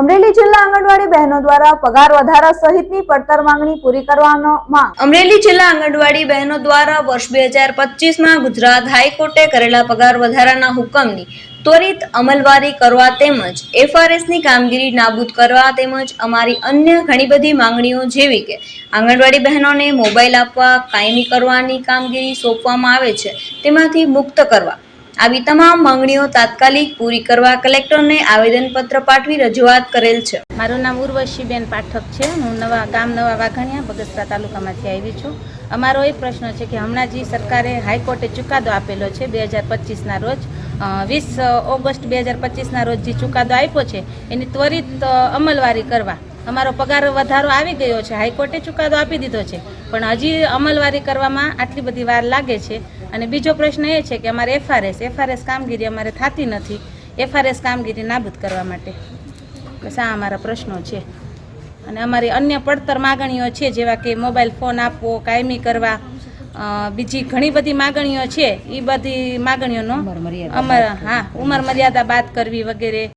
અમરેલી જિલ્લા આંગણવાડી બહેનો દ્વારા પગાર વધારા સહિતની પડતર માંગણી પૂરી કરવાનો માંગ. અમરેલી જિલ્લા આંગણવાડી બહેનો દ્વારા વર્ષ બે હજાર પચીસમાં ગુજરાત હાઈકોર્ટે કરેલા પગાર વધારાના હુકમની ત્વરિત અમલવારી કરવા તેમજ એફઆરએસની કામગીરી નાબૂદ કરવા તેમજ અમારી અન્ય ઘણી બધી માંગણીઓ જેવી કે આંગણવાડી બહેનોને મોબાઈલ આપવા, કાયમી કરવાની કામગીરી સોંપવામાં આવે છે, તેમાંથી મુક્ત કરવા આવી તમામ માંગણીઓ તાત્કાલિક પૂરી કરવા કલેક્ટરને આવેદનપત્ર પાઠવી રજૂઆત કરેલ છે. મારું નામ ઉર્વશીબેન પાઠક છે. હું નવા ગામ નવા વાઘાણિયા બગસરા તાલુકામાંથી આવી છું. અમારો એ પ્રશ્ન છે કે હમણાં જે સરકારે હાઈકોર્ટે ચુકાદો આપેલો છે બે હજાર પચીસના રોજ વીસ ઓગસ્ટ બે હજાર પચીસના રોજ જે ચુકાદો આપ્યો છે, એની ત્વરિત અમલવારી કરવા. અમારો પગાર વધારો આવી ગયો છે. હાઈકોર્ટે ચુકાદો આપી દીધો છે. પણ હજી અમલવારી કરવામાં આટલી બધી વાર લાગે છે. અને બીજો પ્રશ્ન એ છે કે અમારે એફઆરએસ એફઆરએસ કામગીરી અમારે થતી નથી. એફઆરએસ કામગીરી નાબૂદ કરવા માટે. બસ આ અમારા પ્રશ્નો છે. અને અમારી અન્ય પડતર માગણીઓ છે જેવા કે મોબાઈલ ફોન આપવો કાયમી કરવા બીજી ઘણી બધી માગણીઓ છે એ બધી માગણીઓનો અમારા હા ઉંમર મર્યાદા બાદ કરવી વગેરે.